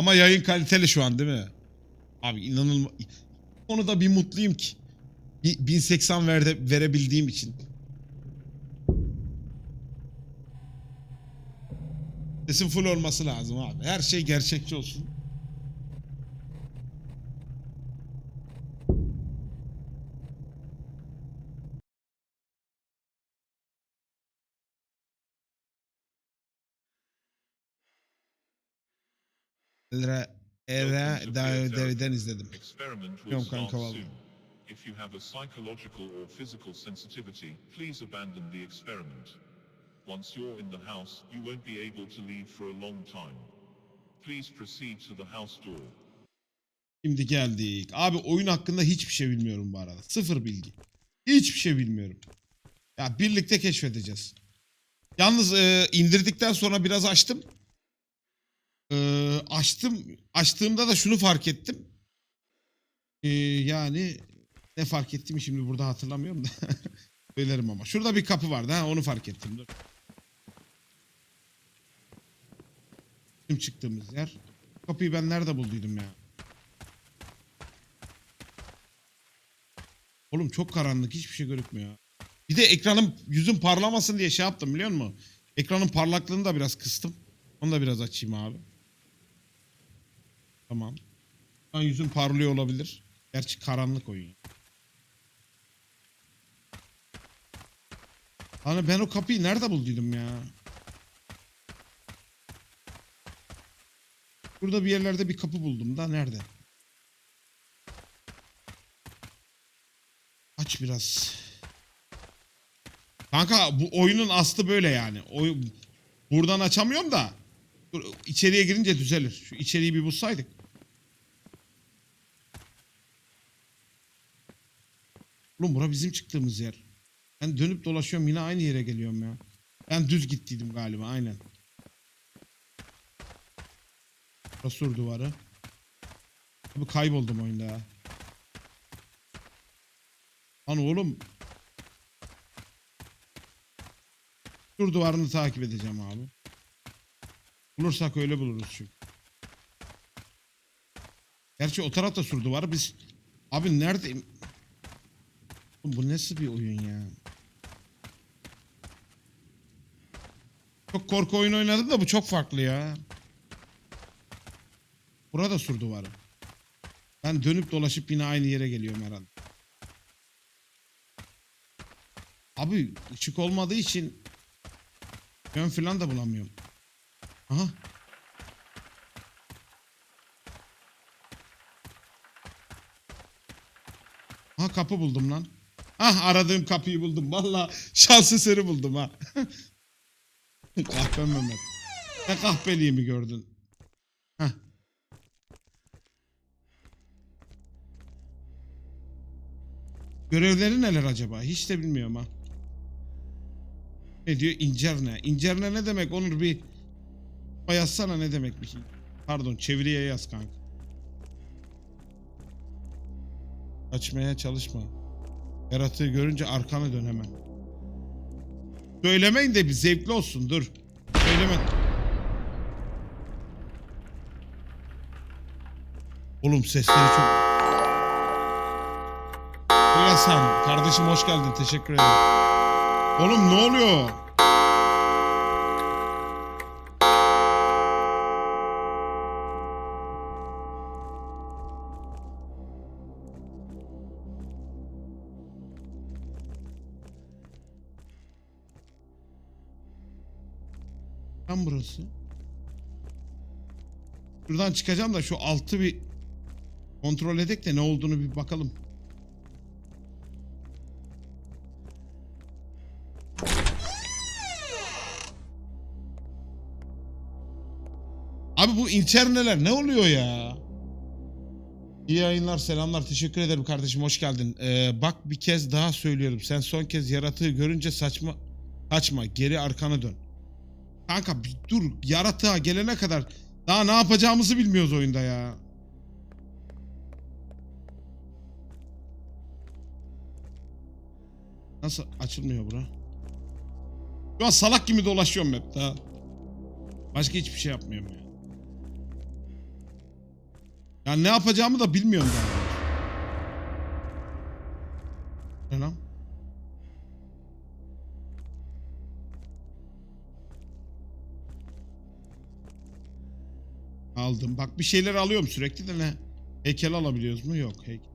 Ama yayın kaliteli şu an değil mi? Abi inanılmaz. Onu da bir mutluyum ki. Bir 1080 verde, verebildiğim için. Sesin full olması lazım abi. Her şey gerçekçi olsun. Era, era deviden izledim. Yok kanka soon. If you have a psychological or physical sensitivity, please abandon the experiment. Once you're in the house, you won't be able to leave for a long time. Please proceed to the house door. Şimdi geldik. Abi oyun hakkında hiçbir şey bilmiyorum bu arada. Sıfır bilgi. Hiçbir şey bilmiyorum. Ya birlikte keşfedeceğiz. Yalnız e, indirdikten sonra biraz açtım. E, açtım. Açtığımda da şunu fark ettim. E, yani ne fark ettiğimi şimdi burada hatırlamıyorum da. Söylerim ama. Şurada bir kapı vardı ha onu fark ettim. Dur. Bizim çıktığımız yer. Kapıyı ben nerede bulduydum ya? Oğlum çok karanlık hiçbir şey gözükmüyor. Bir de ekranım yüzüm parlamasın diye şey yaptım biliyor musun? Ekranın parlaklığını da biraz kıstım. Onu da biraz açayım abi. Tamam. Şu an yüzüm parlıyor olabilir. Gerçi karanlık oyun. Hani ben o kapıyı nerede bulduydum ya? Burada bir yerlerde bir kapı buldum da nerede? Aç biraz. Kanka bu oyunun aslı böyle yani. Oy- Buradan açamıyorum da. Dur, içeriye girince düzelir. Şu içeriği bir bulsaydık. Oğlum bura bizim çıktığımız yer. Ben dönüp dolaşıyorum yine aynı yere geliyorum ya. Ben düz gittiydim galiba aynen. Rasur duvarı. Abi kayboldum oyunda ya. Lan oğlum. Dur duvarını takip edeceğim abi. Bulursak öyle buluruz çünkü. Gerçi o tarafta sur duvarı biz... Abi neredeyim? Bu nasıl bir oyun ya? Çok korku oyunu oynadım da bu çok farklı ya. Burada sur duvarı. Ben dönüp dolaşıp yine aynı yere geliyorum herhalde. Abi ışık olmadığı için ön falan da bulamıyorum. Aha. Ha kapı buldum lan. Ah aradığım kapıyı buldum. Valla şans eseri buldum ha. Kahpe Mehmet. Ne kahpeliğimi gördün. Heh. Görevleri neler acaba? Hiç de bilmiyorum ha. Ne diyor? İncerne. İncerne ne demek? Onur bir yazsana ne demekmiş. Pardon çeviriye yaz kanka. Açmaya çalışma. Yaratığı görünce arkana dön hemen. Söylemeyin de bir zevkli olsun dur. Söyleme. Oğlum sesleri çok... Hasan kardeşim hoş geldin teşekkür ederim. Oğlum ne oluyor? Tam burası. Şuradan çıkacağım da şu altı bir kontrol edek de ne olduğunu bir bakalım. Abi bu interneler ne oluyor ya? İyi yayınlar selamlar teşekkür ederim kardeşim hoş geldin. Ee, bak bir kez daha söylüyorum sen son kez yaratığı görünce saçma kaçma geri arkana dön. Kanka bir dur yaratığa gelene kadar daha ne yapacağımızı bilmiyoruz oyunda ya. Nasıl açılmıyor bura? Şu an salak gibi dolaşıyorum hep daha. Başka hiçbir şey yapmıyorum ya. Yani ne yapacağımı da bilmiyorum daha. Ne lan? Aldım. Bak bir şeyler alıyorum sürekli de ne? Heykel alabiliyoruz mu? Yok. Heykel.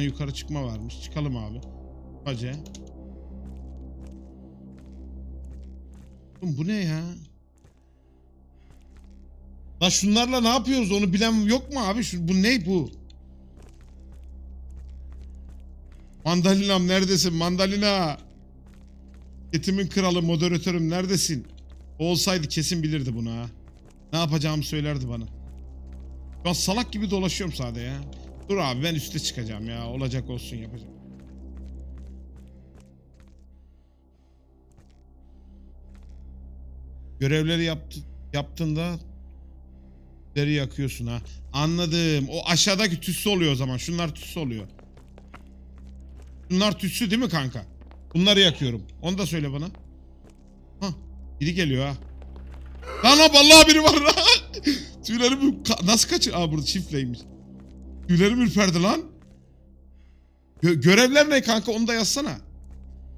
Yukarı çıkma varmış. Çıkalım abi. Hacı. Oğlum bu ne ya? La şunlarla ne yapıyoruz onu bilen yok mu abi? Şu, bu ne bu? Mandalinam neredesin? Mandalina. Etimin kralı moderatörüm neredesin? O olsaydı kesin bilirdi bunu ha. Ne yapacağımı söylerdi bana. Ben salak gibi dolaşıyorum sade ya. Dur abi ben üste çıkacağım ya. Olacak olsun yapacağım. Görevleri yaptı, yaptığında deri yakıyorsun ha. Anladım. O aşağıdaki tütsü oluyor o zaman. Şunlar tütsü oluyor. Bunlar tütsü değil mi kanka? Bunları yakıyorum. Onu da söyle bana. Hah. Biri geliyor ha. Lan lan vallahi biri var lan. Tüylerim nasıl kaçır? Aa burada çiftleymiş. Tüylerim ürperdi lan. Gö- görevler ne kanka onu da yazsana.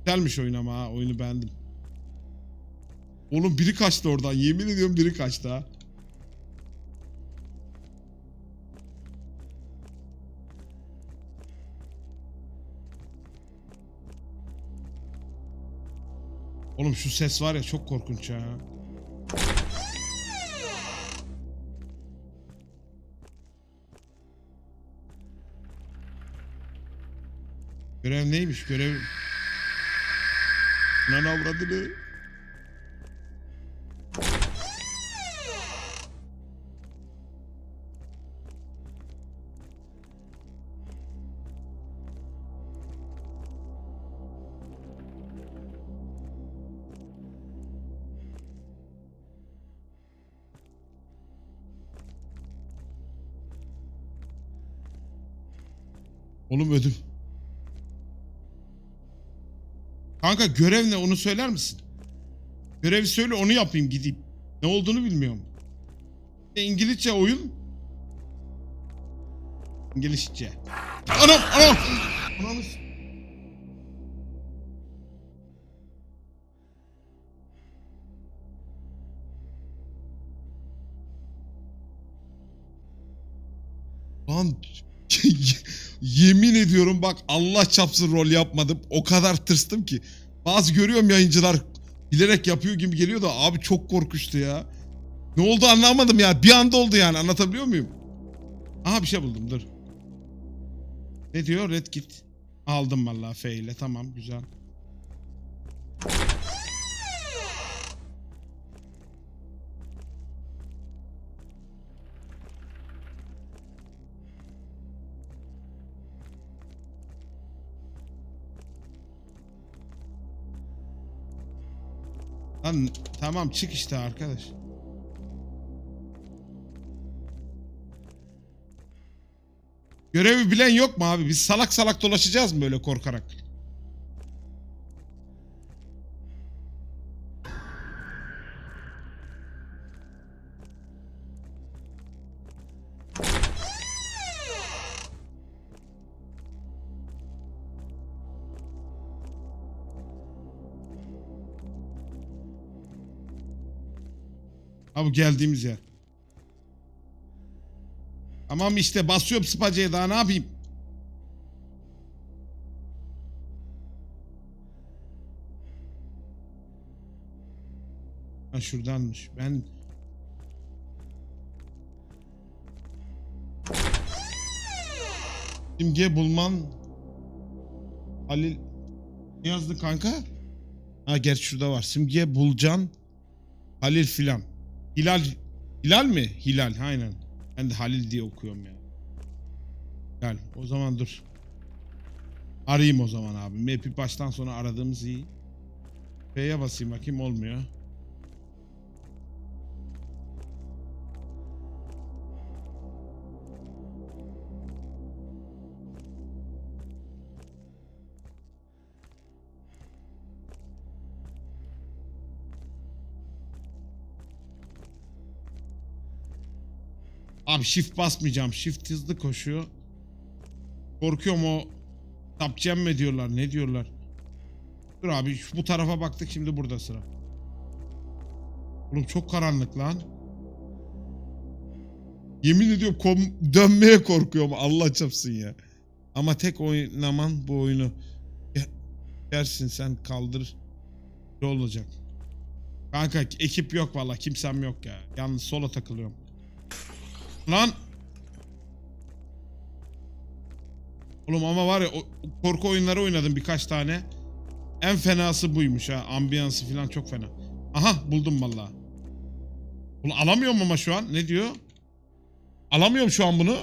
Güzelmiş oyun ama ha. Oyunu beğendim. Oğlum biri kaçtı oradan. Yemin ediyorum biri kaçtı ha. Oğlum şu ses var ya çok korkunç ya. Görev neymiş? Görev... Lan avradını. Oğlum ödüm. Kanka görev ne onu söyler misin? Görevi söyle onu yapayım gideyim. Ne olduğunu bilmiyorum. E, İngilizce oyun. İngilizce. Anam anam. Anam. Lan yemin ediyorum bak Allah çapsın rol yapmadım. O kadar tırstım ki. Bazı görüyorum yayıncılar bilerek yapıyor gibi geliyor da abi çok korkunçtu ya. Ne oldu anlamadım ya. Bir anda oldu yani anlatabiliyor muyum? Aha bir şey buldum dur. Ne diyor? Red git. Aldım vallahi F tamam güzel. Lan tamam çık işte arkadaş. Görevi bilen yok mu abi? Biz salak salak dolaşacağız mı böyle korkarak? Ha bu geldiğimiz yer. Tamam işte basıyorum spacıya daha ne yapayım? Ha şuradanmış. Ben Simge Bulman Halil ne yazdın kanka? Ha gerçi şurada var. Simge Bulcan Halil filan. Hilal Hilal mi? Hilal aynen. Ben de Halil diye okuyorum ya. Hilal. O zaman dur. Arayayım o zaman abi. Map'i baştan sona aradığımız iyi. F'ye basayım bakayım olmuyor. Abi shift basmayacağım. Shift hızlı koşuyor. Korkuyorum o tapacağım mı diyorlar. Ne diyorlar? Dur abi bu tarafa baktık şimdi burada sıra. Oğlum çok karanlık lan. Yemin ediyorum kom- dönmeye korkuyorum. Allah çapsın ya. Ama tek oynaman bu oyunu. Gersin sen kaldır. Ne olacak? Kanka ekip yok valla kimsem yok ya. Yalnız solo takılıyorum. Lan. Oğlum ama var ya o- korku oyunları oynadım birkaç tane. En fenası buymuş ha. Ambiyansı falan çok fena. Aha buldum valla. Ulan alamıyorum ama şu an. Ne diyor? Alamıyorum şu an bunu.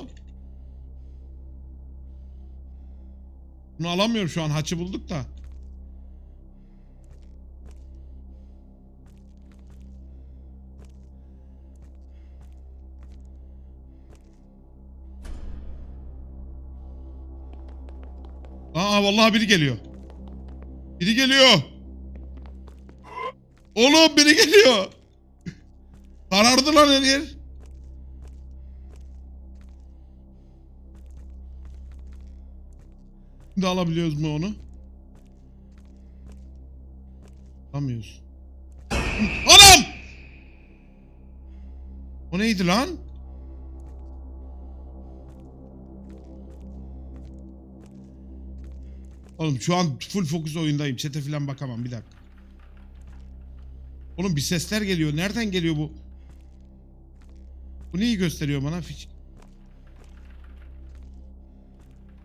Bunu alamıyorum şu an. Haçı bulduk da. Aa vallahi biri geliyor. Biri geliyor. Oğlum biri geliyor. Karardı lan her yer. Şimdi alabiliyoruz mu onu? Alamıyoruz. Anam! O neydi lan? Oğlum şu an full fokus oyundayım. Çete falan bakamam bir dakika. Oğlum bir sesler geliyor. Nereden geliyor bu? Bu neyi gösteriyor bana? Fiç-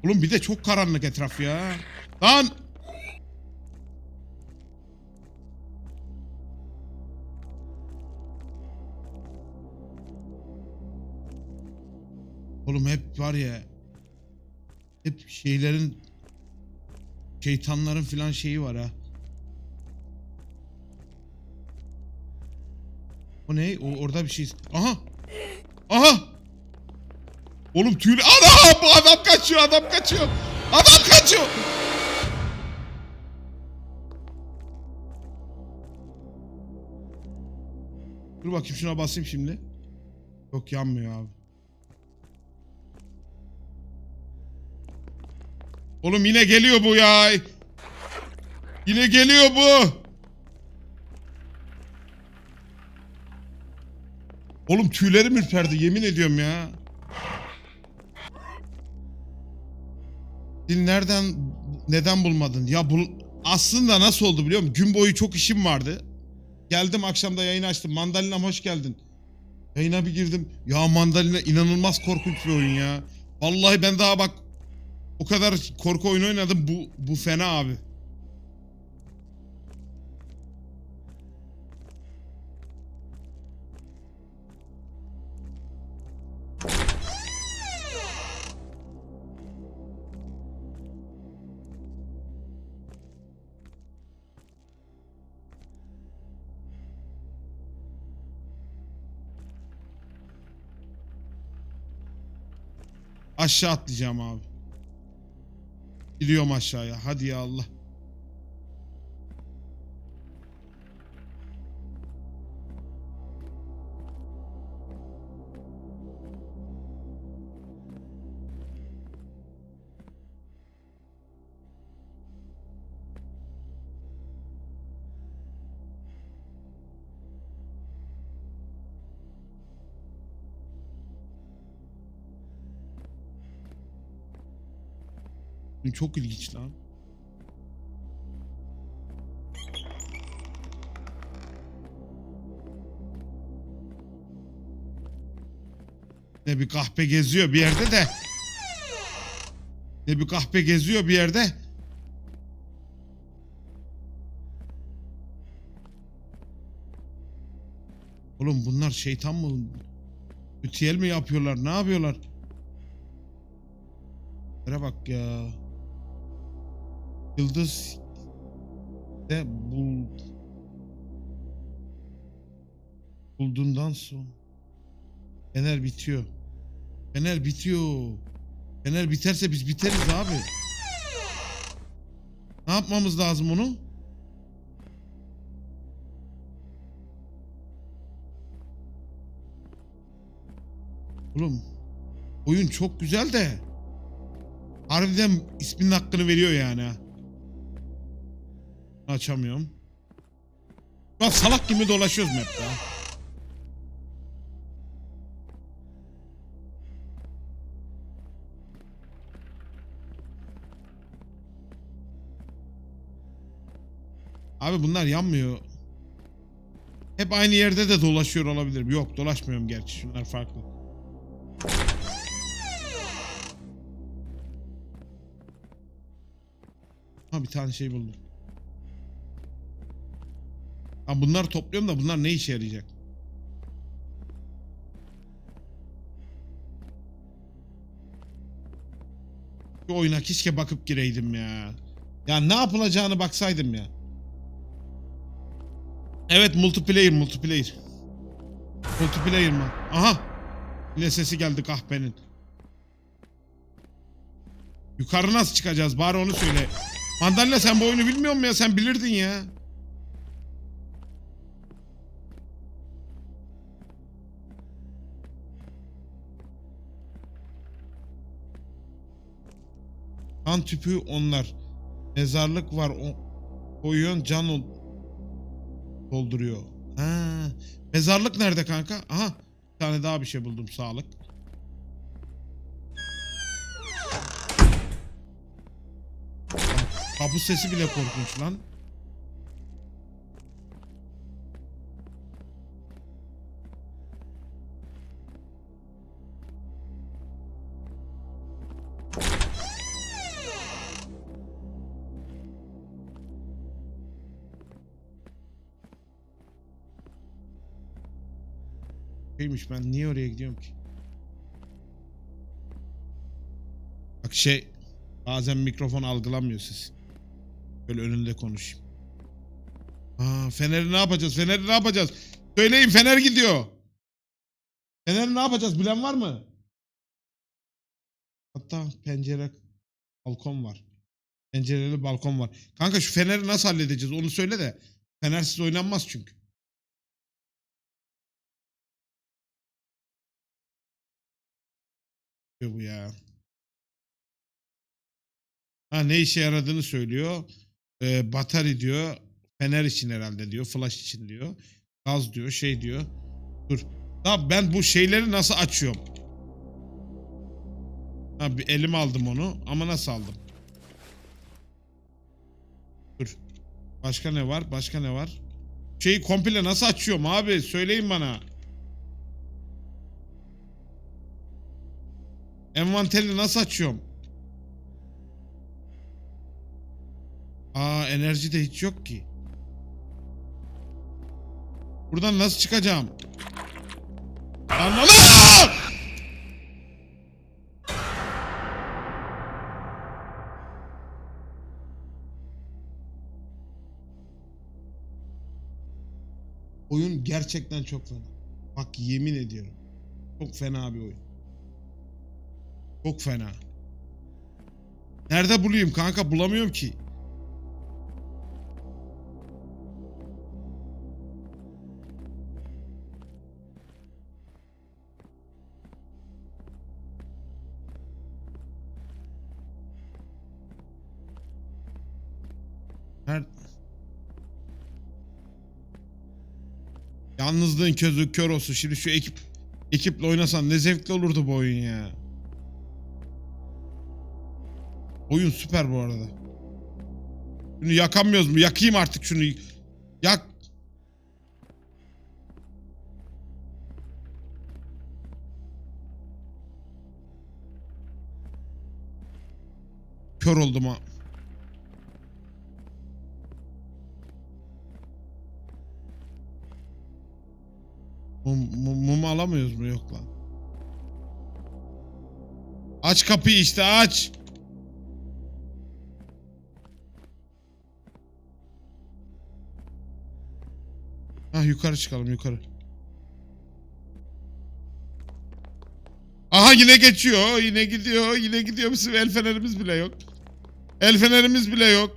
Oğlum bir de çok karanlık etraf ya. Lan! Oğlum hep var ya. Hep şeylerin şeytanların filan şeyi var ha. O ne? O, orada bir şey. Aha! Aha! Oğlum tüylü... Ana! Bu adam kaçıyor, adam kaçıyor! Adam kaçıyor! Dur bakayım şuna basayım şimdi. Yok yanmıyor abi. Oğlum yine geliyor bu ya. Yine geliyor bu. Oğlum tüylerim ürperdi yemin ediyorum ya. Dil nereden neden bulmadın? Ya bul aslında nasıl oldu biliyor musun? Gün boyu çok işim vardı. Geldim akşamda yayın açtım. Mandalina'm hoş geldin. Yayına bir girdim. Ya mandalina inanılmaz korkunç bir oyun ya. Vallahi ben daha bak o kadar korku oyunu oynadım. Bu bu fena abi. Aşağı atlayacağım abi. Gidiyorum aşağıya. Hadi ya Allah. Çok ilginç lan. Ne bir kahpe geziyor bir yerde de. Ne bir kahpe geziyor bir yerde. Oğlum bunlar şeytan mı? Ütiyel mi yapıyorlar? Ne yapıyorlar? Şuraya bak ya. Yıldız de bul bulduğundan sonra Fener bitiyor. Fener bitiyor. Fener biterse biz biteriz abi. Ne yapmamız lazım onu? Oğlum oyun çok güzel de harbiden isminin hakkını veriyor yani ha. Açamıyorum. Bak salak gibi dolaşıyoruz map'te. Abi bunlar yanmıyor. Hep aynı yerde de dolaşıyor olabilirim. Yok dolaşmıyorum gerçi. Şunlar farklı. Ha bir tane şey buldum. Ha bunları topluyorum da bunlar ne işe yarayacak? Şu oyuna keşke bakıp gireydim ya. Ya ne yapılacağını baksaydım ya. Evet multiplayer multiplayer. Multiplayer mı? Aha. Yine sesi geldi kahpenin. Yukarı nasıl çıkacağız? Bari onu söyle. Mandalina sen bu oyunu bilmiyor musun ya? Sen bilirdin ya. Kan tüpü onlar. Mezarlık var. O, koyuyorsun can ol, dolduruyor. Ha. Mezarlık nerede kanka? Aha. Bir tane daha bir şey buldum. Sağlık. Kapı sesi bile korkunç lan. Şeymiş ben niye oraya gidiyorum ki? Bak şey bazen mikrofon algılamıyor ses. Böyle önünde konuşayım. Aa, Fener'i ne yapacağız? Fener'i ne yapacağız? Söyleyin Fener gidiyor. Fener'i ne yapacağız? Bilen var mı? Hatta pencere balkon var. Pencereli balkon var. Kanka şu Fener'i nasıl halledeceğiz? Onu söyle de. Fenersiz oynanmaz çünkü. Bu ya. Ha ne işe yaradığını söylüyor. Ee, batarya diyor. Fener için herhalde diyor. Flash için diyor. Gaz diyor. Şey diyor. Dur. Tamam ben bu şeyleri nasıl açıyorum? Ha bir elime aldım onu ama nasıl aldım? Dur. Başka ne var? Başka ne var? Şeyi komple nasıl açıyorum abi? Söyleyin bana. Envanterini nasıl açıyorum? Aa enerji de hiç yok ki. Buradan nasıl çıkacağım? Anladım. Oyun gerçekten çok fena. Bak yemin ediyorum. Çok fena bir oyun. Çok fena. Nerede bulayım kanka bulamıyorum ki. Her... Yalnızlığın közü kör olsun. Şimdi şu ekip ekiple oynasan ne zevkli olurdu bu oyun ya. Oyun süper bu arada. Şunu yakamıyoruz mu? Yakayım artık şunu. Yak. Kör oldum ha. Mum, mum, mum alamıyoruz mu? Yok lan. Aç kapıyı işte aç. Ha yukarı çıkalım yukarı. Aha yine geçiyor. Yine gidiyor. Yine gidiyor. Bizim el fenerimiz bile yok. El fenerimiz bile yok.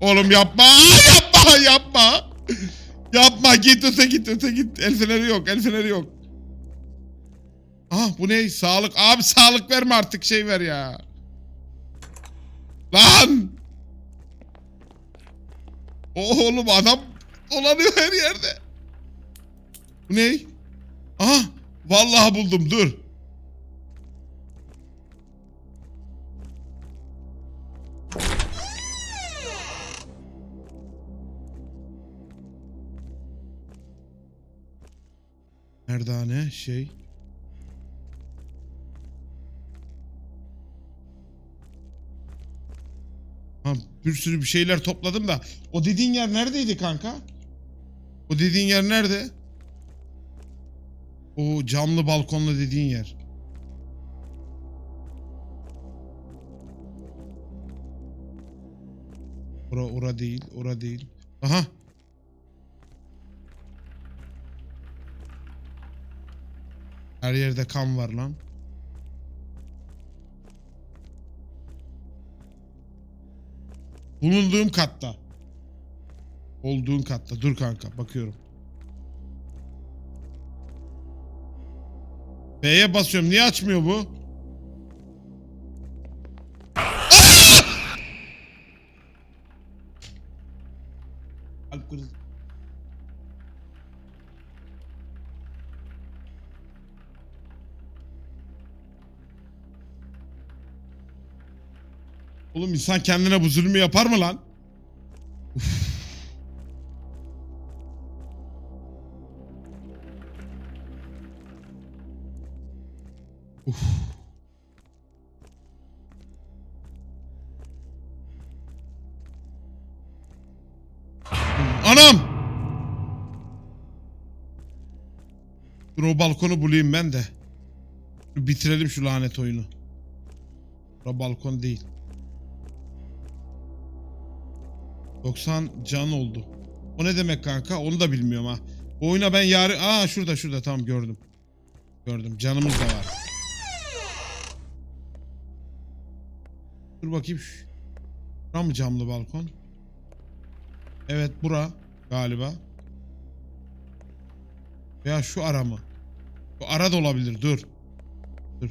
Oğlum yapma. Yapma. Yapma. Yapma git öte git öte git. El feneri yok el feneri yok. Ah bu ne? Sağlık. Abi sağlık verme artık şey ver ya. Lan! Oğlum adam dolanıyor her yerde. Bu ne? Aha! Vallahi buldum dur. Merdane şey. Bir sürü bir şeyler topladım da. O dediğin yer neredeydi kanka? O dediğin yer nerede? O camlı balkonlu dediğin yer. Ora ora değil, ora değil. Aha. Her yerde kan var lan. Bulunduğum katta. Olduğun katta. Dur kanka bakıyorum. B'ye basıyorum. Niye açmıyor bu? Oğlum insan kendine bu zulmü yapar mı lan? Anam! Dur o balkonu bulayım ben de. Bitirelim şu lanet oyunu. Bura balkon değil. 90 can oldu. O ne demek kanka? Onu da bilmiyorum ha. Bu oyuna ben yarın... Aa şurada şurada tamam gördüm. Gördüm. Canımız da var. Dur bakayım. Bura mı camlı balkon? Evet bura galiba. Ya şu ara mı? Bu ara da olabilir. Dur. Dur.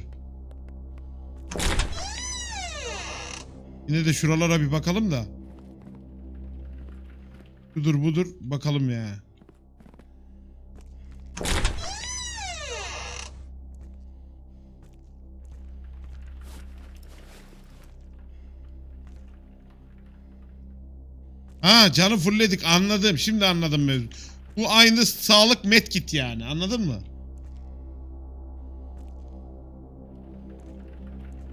Yine de şuralara bir bakalım da. Budur budur bakalım ya. Ha canı fullledik anladım. Şimdi anladım mevzu. Bu aynı sağlık medkit yani anladın mı?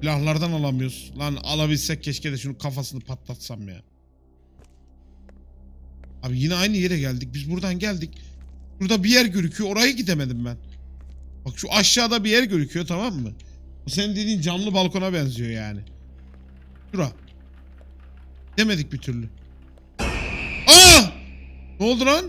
Silahlardan alamıyoruz. Lan alabilsek keşke de şunu kafasını patlatsam ya. Abi yine aynı yere geldik. Biz buradan geldik. Burada bir yer görüküyor. Oraya gidemedim ben. Bak şu aşağıda bir yer görüküyor tamam mı? Bu senin dediğin camlı balkona benziyor yani. Şura. Demedik bir türlü. Aa! Ne oldu lan?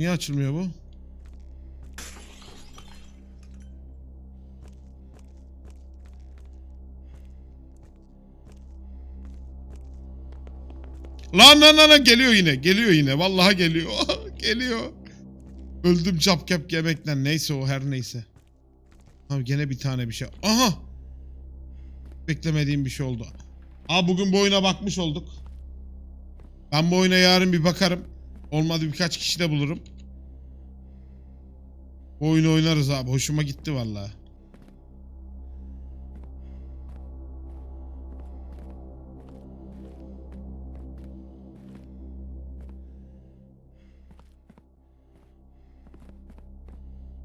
Niye açılmıyor bu? Lan lan lan geliyor yine. Geliyor yine. Vallahi geliyor. geliyor. Öldüm çapkep yemekten. Neyse o her neyse. Abi gene bir tane bir şey. Aha! Beklemediğim bir şey oldu. Aa bugün bu oyuna bakmış olduk. Ben bu oyuna yarın bir bakarım. Olmadı birkaç kişi de bulurum. Bu oyunu oynarız abi. Hoşuma gitti vallahi.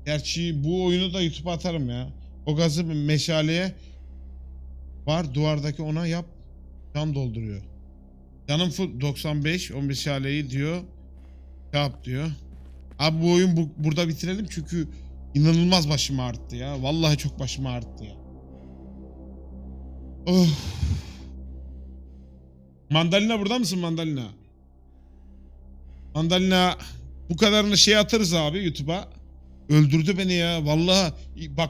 Gerçi bu oyunu da YouTube'a atarım ya. O gazı meşaleye var duvardaki ona yap. Can dolduruyor. Canım full 95 o meşaleyi diyor. Yap diyor. Abi bu oyun bu, burada bitirelim çünkü inanılmaz başım ağrıttı ya. Vallahi çok başım ağrıttı ya. Oh. Mandalina burada mısın Mandalina? Mandalina Bu kadarını şey atarız abi YouTube'a. Öldürdü beni ya. Vallahi bak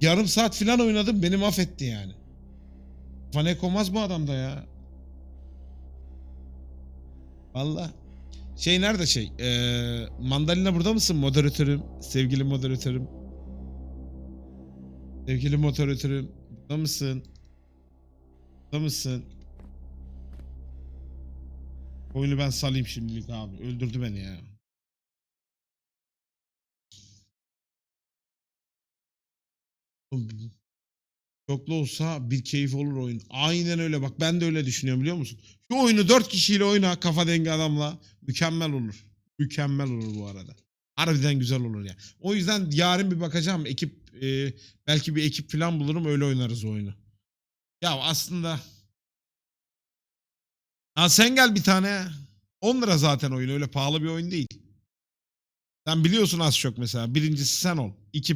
yarım saat falan oynadım beni mahvetti yani. Fanek olmaz bu adamda ya. Vallahi. Şey nerede şey? Ee, mandalina burada mısın moderatörüm? Sevgili moderatörüm. Sevgili moderatörüm. Burada mısın? Burada mısın? Oyunu ben salayım şimdilik abi. Öldürdü beni ya. Çoklu olsa bir keyif olur oyun. Aynen öyle bak ben de öyle düşünüyorum biliyor musun? Şu oyunu dört kişiyle oyna kafa dengi adamla. Mükemmel olur. Mükemmel olur bu arada. Harbiden güzel olur ya. O yüzden yarın bir bakacağım. Ekip e, belki bir ekip falan bulurum öyle oynarız oyunu. Ya aslında Ha sen gel bir tane. 10 lira zaten oyun öyle pahalı bir oyun değil. Sen biliyorsun az çok mesela. Birincisi sen ol. İki ben